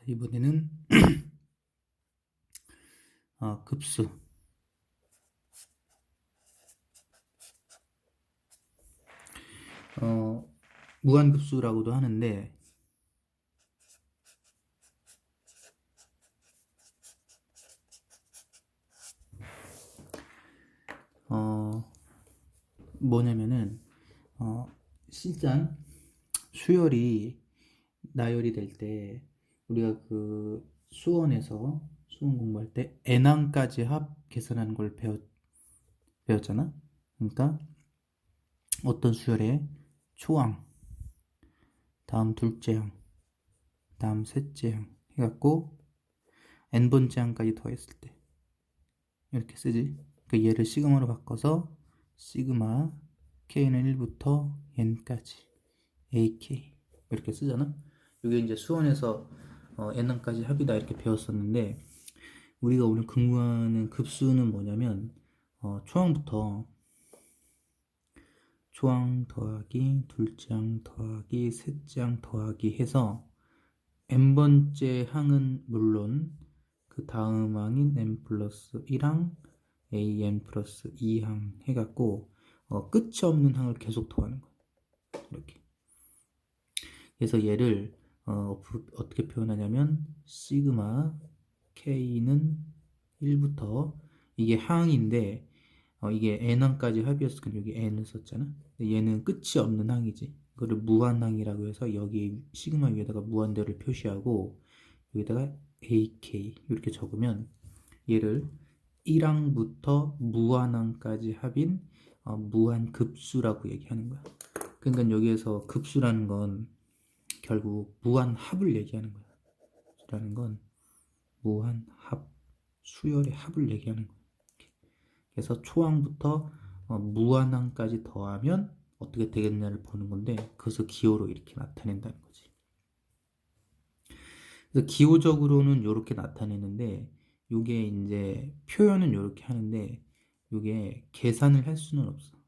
자, 이번에는 아, 급수. 어, 무한급수라고도 하는데 어, 뭐냐면은 어, 실전 수열이 나열이 될 때 우리가 그 수원에서 수원 공부할 때 n항까지 합 계산하는 걸 배웠, 배웠잖아. 그러니까 어떤 수열에 초항, 다음 둘째 항, 다음 셋째 항 해갖고 n번째 항까지 더했을 때 이렇게 쓰지. 그 얘를 시그마로 바꿔서 시그마 k는 1부터 n까지 ak 이렇게 쓰잖아. 이게 이제 수원에서 어, n항까지 합이다 이렇게 배웠었는데 우리가 오늘 근무하는 급수는 뭐냐면 어, 초항부터 초항 더하기 둘째 항 더하기 셋째 항 더하기 해서 n번째 항은 물론 그 다음 항인 n 플러스 1항 an 플러스 2항 해갖고 어, 끝이 없는 항을 계속 더하는 거야. 이렇게. 그래서 얘를 어, 어떻게 표현하냐면 시그마 k는 1부터 이게 항인데 어, 이게 n항까지 합이었으니까 여기 n을 썼잖아. 얘는 끝이 없는 항이지. 그거를 무한항이라고 해서 여기 시그마 위에다가 무한대를 표시하고 여기다가 ak 이렇게 적으면 얘를 1항부터 무한항까지 합인 어, 무한급수라고 얘기하는 거야. 그러니까 여기에서 급수라는 건 결국 무한합을 얘기하는 거야. 라는 건 무한합 수열의 합을 얘기하는 거야. 그래서 초항부터 어, 무한항까지 더하면 어떻게 되겠냐를 보는 건데 그것을 기호로 이렇게 나타낸다는 거지. 그래서 기호적으로는 이렇게 나타내는데 이게 이제 표현은 이렇게 하는데 이게 계산을 할 수는 없어.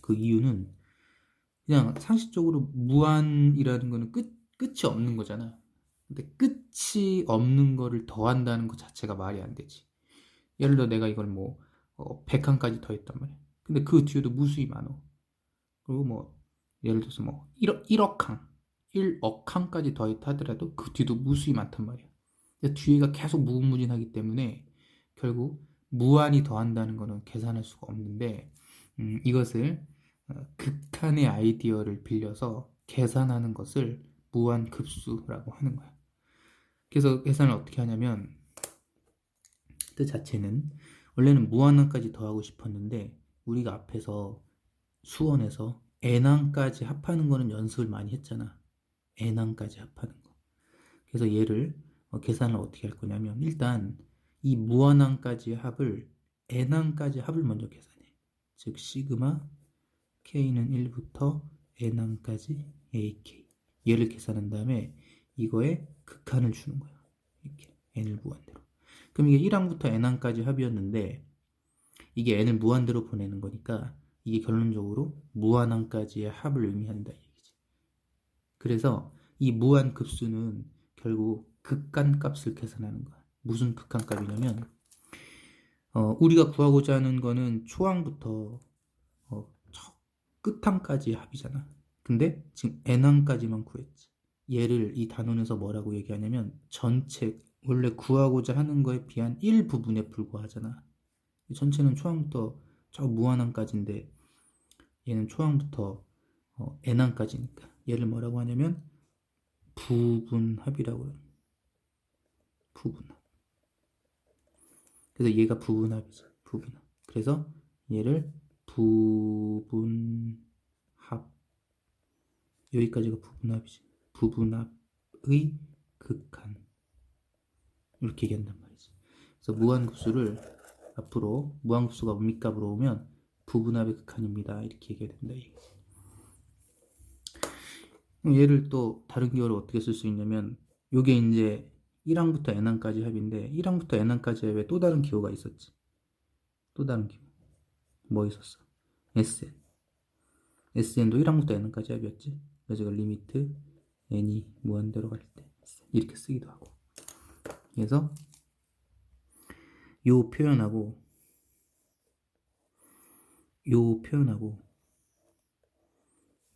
그 이유는 그냥 상식적으로 무한이라는 거는 끝, 끝이 없는 거잖아. 근데 끝이 없는 거를 더한다는 것 자체가 말이 안 되지. 예를 들어 내가 이걸 뭐 어, 100칸까지 더했단 말이야. 근데 그 뒤에도 무수히 많어. 그리고 뭐 예를 들어서 뭐 1억, 1억 칸, 1억 칸까지 더했다 하더라도 그 뒤도 무수히 많단 말이야. 근데 뒤에가 계속 무궁무진하기 때문에 결국 무한이 더한다는 거는 계산할 수가 없는데 음, 이것을 어, 극한의 아이디어를 빌려서 계산하는 것을 무한급수라고 하는 거야. 그래서 계산을 어떻게 하냐면 뜻 자체는 원래는 무한항까지 더하고 싶었는데 우리가 앞에서 수원에서 n항까지 합하는 거는 연습을 많이 했잖아. n항까지 합하는 거. 그래서 얘를 어, 계산을 어떻게 할 거냐면 일단 이 무한항까지 합을 n항까지 합을 먼저 계산해. 즉 시그마 k는 1부터 n항까지 ak 얘를 계산한 다음에 이거에 극한을 주는 거야. 이렇게. N을 무한대로. 그럼 이게 1항부터 n항까지 합이었는데 이게 n을 무한대로 보내는 거니까 이게 결론적으로 무한항까지의 합을 의미한다 이 얘기지. 그래서 이 무한 급수는 결국 극한 값을 계산하는 거야. 무슨 극한 값이냐면 어, 우리가 구하고자 하는 거는 초항부터 끝항까지 합이잖아. 근데 지금 n항까지만 구했지. 얘를 이 단원에서 뭐라고 얘기하냐면 전체 원래 구하고자 하는 거에 비한 일부분에 불과하잖아. 이 전체는 초항부터 저 무한항까지인데 얘는 초항부터 어, n항까지니까 얘를 뭐라고 하냐면 부분합이라고 해요. 부분합. 그래서 얘가 부분합이죠. 부분합. 그래서 얘를 부분합 여기까지가 부분합이지. 부분합의 극한. 이렇게 얘기한단 말이지. 그래서 무한급수를 앞으로 무한급수가 뭡니까으로 오면 부분합의 극한입니다. 이렇게 얘기해야 된다 얘기지. 얘를 또 다른 기호로 어떻게 쓸 수 있냐면 요게 이제 1항부터 n항까지 합인데 1항부터 n항까지 합에 또 다른 기호가 있었지? 또 다른 기호. 뭐 있었어 SN. SN도 1항부터 N까지 합이었지. 그래서 이걸 리미트 n이 무한대로 갈 때 이렇게 쓰기도 하고 그래서 요 표현하고 요 표현하고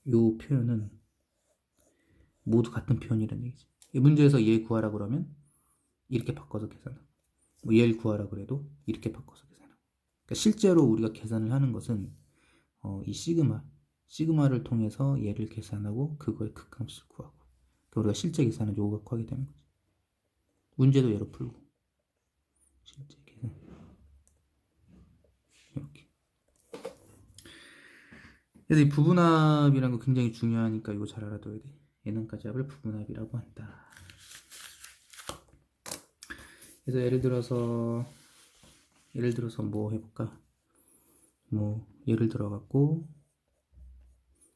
요 표현은 모두 같은 표현이라는 얘기지. 이 문제에서 얘 구하라 그러면 이렇게 바꿔서 계산하고 뭐 얘를 구하라 그래도 이렇게 바꿔서 계산하고 그러니까 실제로 우리가 계산을 하는 것은 어, 이 시그마 시그마를 통해서 얘를 계산하고 그거의 극함수를 구하고 그러니까 우리가 실제 계산은 요거 갖고 하게 되는 거지. 문제도 얘로 풀고 실제 계산 이렇게 그래서 이 부분합이라는 거 굉장히 중요하니까 이거 잘 알아둬야 돼. 예능까지 합을 부분합이라고 한다. 그래서 예를 들어서 예를 들어서 뭐 해볼까? 뭐 예를 들어 갖고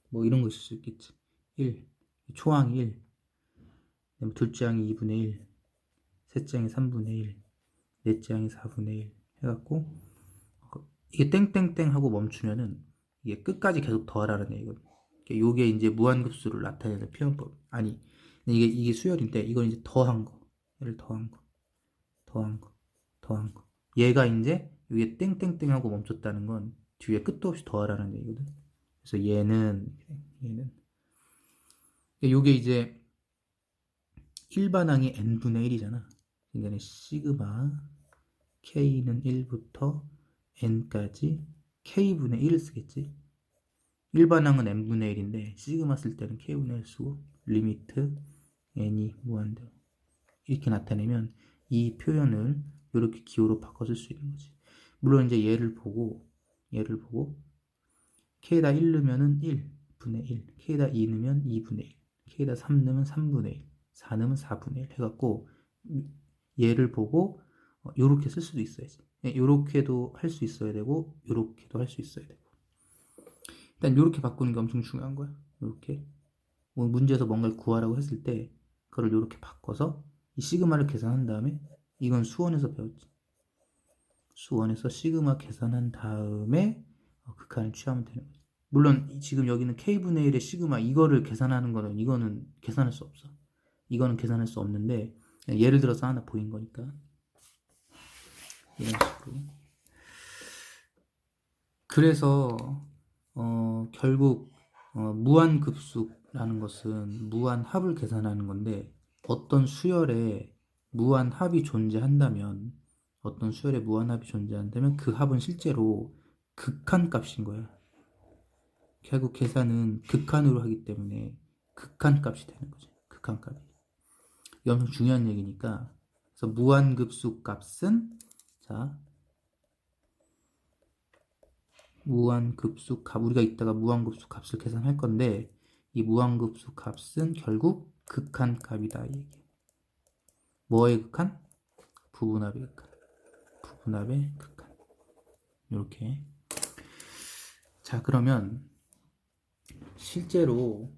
뭐 이런 거 있을 수 있겠지. 1 초항이 1 그다음에 둘째 항이 2분의 1 셋째 항이 3분의 1 넷째 항이 4분의 1 해갖고 어, 이게 땡땡땡 하고 멈추면은 이게 끝까지 계속 더하라는 얘기거든. 요게 이제 무한급수를 나타내는 표현법. 아니, 이게 이게 수열인데 이건 이제 더한 거. 얘를 더한 거. 더한 거. 더한 거. 얘가 이제 여기에 땡땡땡 하고 멈췄다는 건 뒤에 끝도 없이 더하라는 얘기거든. 그래서 얘는 얘는 요게 이제 일반항이 n분의 1이잖아. 그러니까 시그마 k는 1부터 n까지 k분의 1을 쓰겠지. 일반항은 n분의 1인데 시그마 쓸 때는 k분의 1 쓰고 리미트 n이 무한대로 이렇게 나타내면 이 표현을 이렇게 기호로 바꿔 쓸수 있는 거지. 물론 이제 얘를 보고 얘를 보고 k에다 1 넣으면은 1분의 1, k에다 2 넣으면 2분의 1, k에다 3 넣으면 3분의 1, 4 넣으면 4분의 1 해갖고 얘를 보고 이렇게 쓸 수도 있어야지. 이렇게도 할 수 있어야 되고 이렇게도 할 수 있어야 되고 일단 이렇게 바꾸는 게 엄청 중요한 거야. 이렇게 뭐 문제에서 뭔가를 구하라고 했을 때 그걸 이렇게 바꿔서 이 시그마를 계산한 다음에 이건 수원에서 배웠지. 수원에서 시그마 계산한 다음에 어, 극한을 취하면 되는 거지. 물론 지금 여기는 k분의 1의 시그마 이거를 계산하는 거는 이거는 계산할 수 없어. 이거는 계산할 수 없는데 예를 들어서 하나 보인 거니까 이런 식으로. 그래서 어, 결국 어, 무한급수라는 것은 무한합을 계산하는 건데 어떤 수열에 무한합이 존재한다면 어떤 수열에 무한합이 존재한다면 그 합은 실제로 극한 값인 거야. 결국 계산은 극한으로 하기 때문에 극한 값이 되는 거죠. 극한 값이. 이 엄청 중요한 얘기니까 그래서 무한급수 값은 자 무한급수 값 우리가 이따가 무한급수 값을 계산할 건데 이 무한급수 값은 결국 극한 값이다 이 얘기. 뭐의 극한? 부분합의 극한. 부분합의 극한. 이렇게. 자 그러면 실제로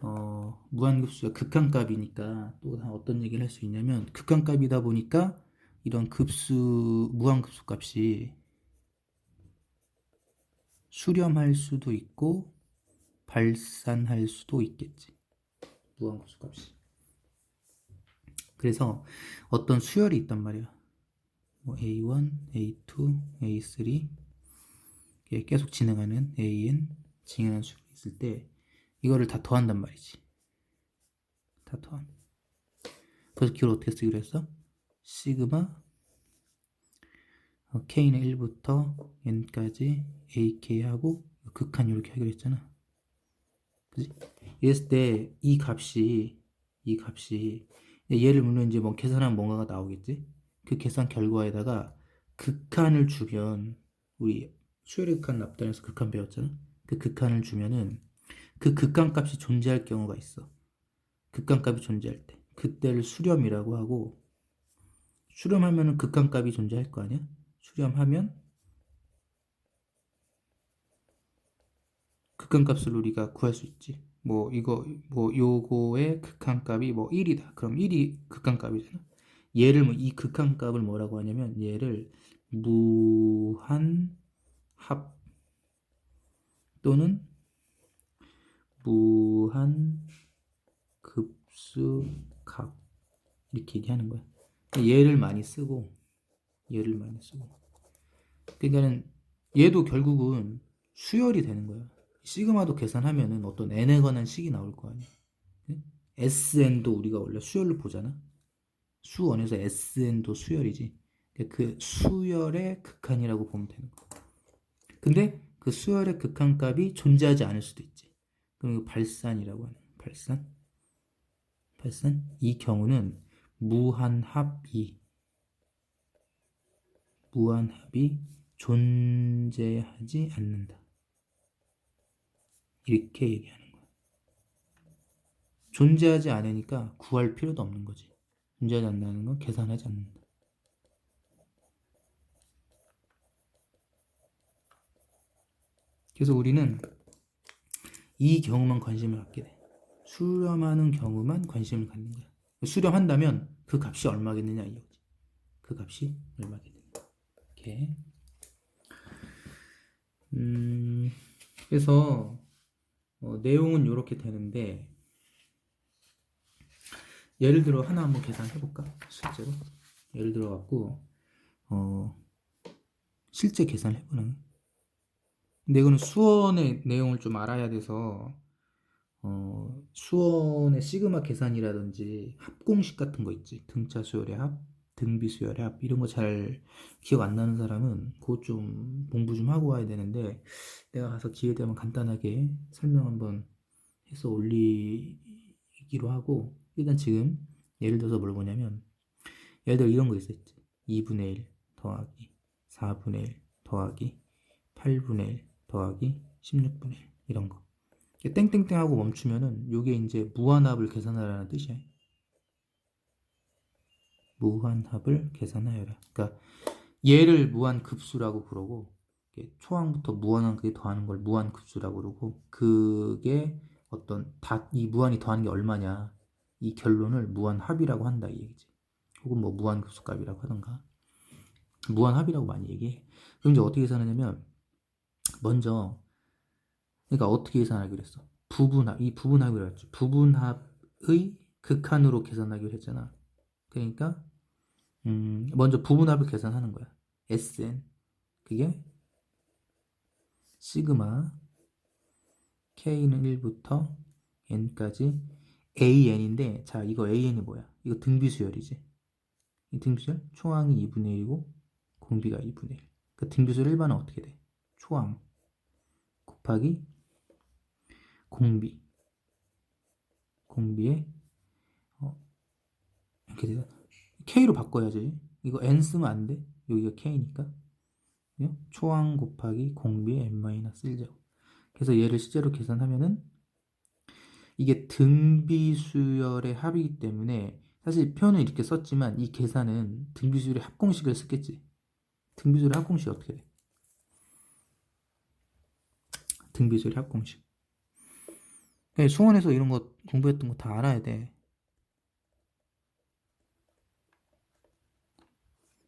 어, 무한급수가 극한값이니까 또 어떤 얘기를 할 수 있냐면 극한값이다 보니까 이런 급수 무한급수 값이 수렴할 수도 있고 발산할 수도 있겠지. 무한급수 값이. 그래서 어떤 수열이 있단 말이야. 뭐 A1, A2, A3 계속 진행하는 AN 진행하는 수열이 있을 때 이거를 다 더한단 말이지. 다 더한. 그래서 기호를 어떻게 쓰기로 했어? 시그마 어, K는 1부터 N까지 AK하고 극한 이렇게 하기로 했잖아. 그지? 이랬을 때 이 값이 이 값이 얘를 물론 이제 뭐 계산하면 뭔가가 나오겠지? 그 계산 결과에다가 극한을 주면 우리 수열의 극한 납단에서 극한 배웠잖아. 그 극한을 주면은 그 극한 값이 존재할 경우가 있어. 극한 값이 존재할 때 그때를 수렴이라고 하고 수렴하면은 극한 값이 존재할 거 아니야? 수렴하면 극한 값을 우리가 구할 수 있지. 뭐 이거 뭐 요거의 극한 값이 뭐 1이다. 그럼 1이 극한 값이잖아. 얘를 뭐 이 극한값을 뭐라고 하냐면 얘를 무한합 또는 무한급수 값 이렇게 얘기하는 거야. 얘를 많이 쓰고 얘를 많이 쓰고 그러니까는 얘도 결국은 수열이 되는 거야. 시그마도 계산하면은 어떤 n에 관한 식이 나올 거 아니야. 응? sn도 우리가 원래 수열로 보잖아. 수원에서 sn도 수열이지. 그 수열의 극한이라고 보면 되는 거야. 근데 그 수열의 극한 값이 존재하지 않을 수도 있지. 그럼 발산이라고 하는. 발산. 발산. 이 경우는 무한합이 무한합이 존재하지 않는다. 이렇게 얘기하는 거야. 존재하지 않으니까 구할 필요도 없는 거지. 존재하지 않는다는 건 계산하지 않는다. 그래서 우리는 이 경우만 관심을 갖게 돼. 수렴하는 경우만 관심을 갖는 거야. 수렴한다면 그 값이 얼마겠느냐 이거지. 그 값이 얼마겠느냐. 이렇게. 음, 그래서 어, 내용은 이렇게 되는데 예를 들어 하나 한번 계산해 볼까? 실제로 예를 들어 갖고 어, 실제 계산해 보는. 근데 이거는 수원의 내용을 좀 알아야 돼서 어, 수원의 시그마 계산이라든지 합공식 같은 거 있지. 등차 수열의 합, 등비 수열의 합 이런 거 잘 기억 안 나는 사람은 그거 좀 공부 좀 하고 와야 되는데 내가 가서 기회 되면 간단하게 설명 한번 해서 올리기로 하고 일단 지금 예를 들어서 뭘 보냐면 예를 들어 이런 거 있었지. 2분의 1 더하기 4분의 1 더하기 8분의 1 더하기 16분의 1 이런 거. 땡땡땡 하고 멈추면은 요게 이제 무한합을 계산하라는 뜻이야. 무한합을 계산하여라. 그러니까 얘를 무한급수라고 이게 초항부터 무한한까지 더하는 걸 무한급수라고 부르고 그게 어떤 다 이 무한이 더하는 게 얼마냐 이 결론을 무한합이라고 한다 이 얘기지. 혹은 뭐 무한급수값이라고 하던가 무한합이라고 많이 얘기해. 그럼 이제 어떻게 계산하냐면 먼저 그러니까 어떻게 계산하기로 했어? 부분합 이 부분합이라고 했죠. 부분합의 극한으로 계산하기로 했잖아. 그러니까 음, 먼저 부분합을 계산하는 거야. Sn 그게 시그마 K는 1부터 N까지 AN인데 자 이거 AN이 뭐야? 이거 등비수열이지. 이 등비수열 초항이 2분의 1이고 공비가 2분의 1. 그 등비수열 일반은 어떻게 돼? 초항 곱하기 공비 공비에 어, 이렇게 되잖아. K로 바꿔야지. 이거 N 쓰면 안 돼. 여기가 K니까. 초항 곱하기 공비의 N-1제곱. 그래서 얘를 실제로 계산하면은 이게 등비수열의 합이기 때문에 사실 표현은 이렇게 썼지만 이 계산은 등비수열의 합공식을 쓰겠지. 등비수열의 합공식 어떻게 돼? 등비수열의 합공식. 그러니까 수원에서 이런 거 공부했던 거 다 알아야 돼.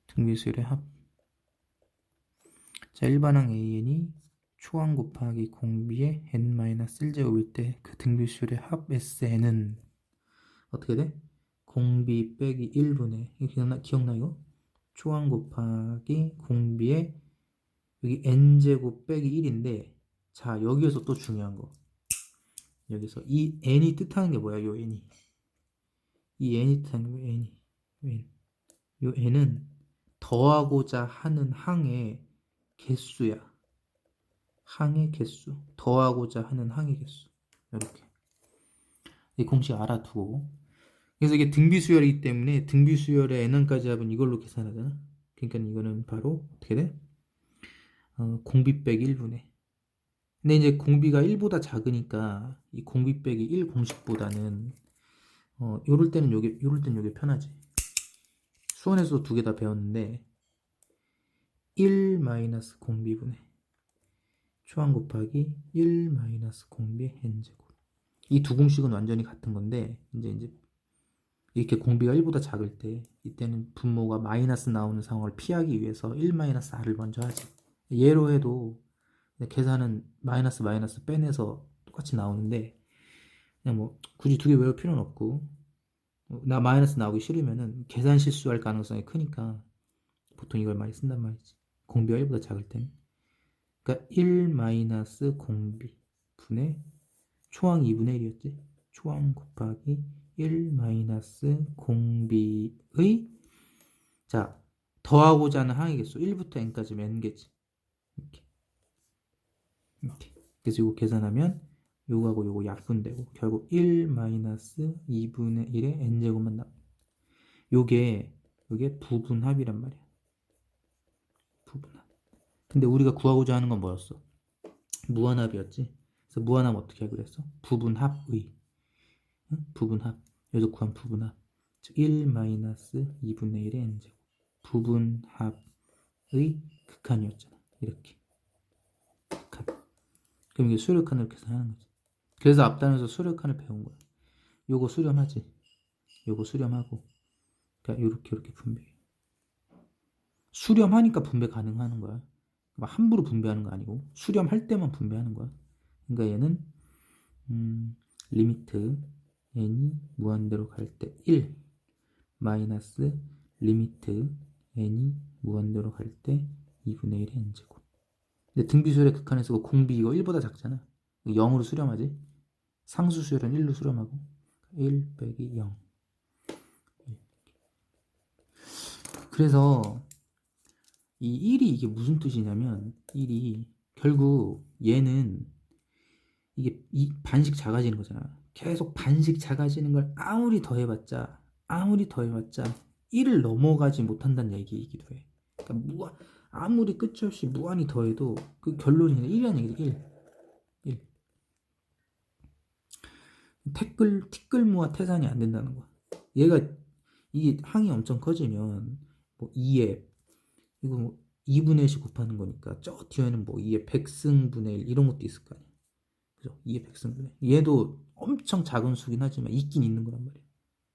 등비수열의 합. 자, 일반항 AN이 초항 곱하기 공비의 n-1 제곱일 때 그 등비수열의 합 SN은 어떻게 돼? 공비 빼기 1분의 이거 기억나, 기억나 이거? 초항 곱하기 공비의 여기 n제곱 빼기 1인데 자 여기에서 또 중요한 거. 여기서 이 n이 뜻하는 게 뭐야 요 n이? 이 n이 뜻하는 거 n이? n. 요 n은 더하고자 하는 항의 개수야 항의 개수 더하고자 하는 항의 개수. 이렇게. 이 공식 알아두고. 그래서 이게 등비수열이기 때문에 등비수열의 n항까지 합은 이걸로 계산하잖아. 그러니까 이거는 바로 어떻게 돼? 어, 공비 빼기 1분의. 근데 이제 공비가 1보다 작으니까 이 공비 빼기 1 공식보다는 어, 요럴 때는 요게 요럴 때는 요게 편하지. 수원에서 두 개 다 배웠는데 1 마이너스 공비분의 초항 곱하기 1 마이너스 공비 n제곱 이 두 공식은 완전히 같은 건데 이제 이제 이렇게 공비가 1보다 작을 때 이때는 분모가 마이너스 나오는 상황을 피하기 위해서 1 마이너스 r을 먼저 하지 예로 해도 계산은 마이너스 마이너스 빼내서 똑같이 나오는데 그냥 뭐 굳이 두 개 외울 필요는 없고 어, 나 마이너스 나오기 싫으면은 계산 실수할 가능성이 크니까 보통 이걸 많이 쓴단 말이지. 공비가 1보다 작을 때는. 그러니까 1 마이너스 공비 분의 초항 2분의 1이었지. 초항 곱하기 1 마이너스 공비의 자 더하고자 하는 항의 개수 1부터 n까지 면 개지. 이렇게. 이렇게. 그래서 이거 계산하면 요거하고 요거 약분되고 결국 1 마이너스 2분의 1의 n제곱만 남아. 요게 요게 부분합이란 말이야. 부분합. 근데 우리가 구하고자 하는 건 뭐였어? 무한합이었지. 그래서 무한합 어떻게 하기로 했어? 부분합의. 응? 부분합. 여기서 구한 부분합. 즉 1 마이너스 2분의 1의 n제곱. 부분합의 극한이었잖아. 이렇게. 극한. 그럼 이게 수력한을 계산하는 거지. 그래서 앞단에서 수력한을 배운 거야. 요거 수렴하지. 요거 수렴하고. 그러니까 요렇게 요렇게 분배. 수렴하니까 분배 가능하는 거야. 막 함부로 분배하는 거 아니고 수렴할 때만 분배하는 거야. 그러니까 얘는 음, 리미트 n이 무한대로 갈 때 1 마이너스 리미트 n이 무한대로 갈 때 2분의 1의 n제곱. 근데 등비수열의 극한에서 그 공비 이거 1보다 작잖아. 0으로 수렴하지. 상수수열은 1로 수렴하고 1 빼기 0. 그래서 이 1이 이게 무슨 뜻이냐면 1이 결국 얘는 이게 이 반씩 작아지는 거잖아. 계속 반씩 작아지는 걸 아무리 더해봤자 아무리 더해봤자 1을 넘어가지 못한다는 얘기이기도 해. 그러니까 무한 아무리 끝이 없이 무한히 더해도 그 결론이 1이라는 얘기지 1. 1. 태끌 티끌무와 태산이 안 된다는 거야. 얘가 이게 항이 엄청 커지면 뭐 2에 이거 뭐 2분의 1씩 곱하는 거니까 저 뒤에는 뭐 2의 백승분의 1 이런 것도 있을 거 아니야. 그죠? 2의 백승분의 1. 얘도 엄청 작은 수긴 하지만 있긴 있는 거란 말이야.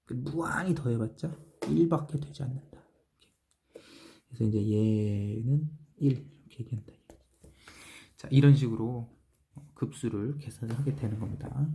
그 무한히 더해봤자 1밖에 되지 않는다. 이렇게. 그래서 이제 얘는 1 이렇게 얘기한다. 자 이런 식으로 급수를 계산을 하게 되는 겁니다.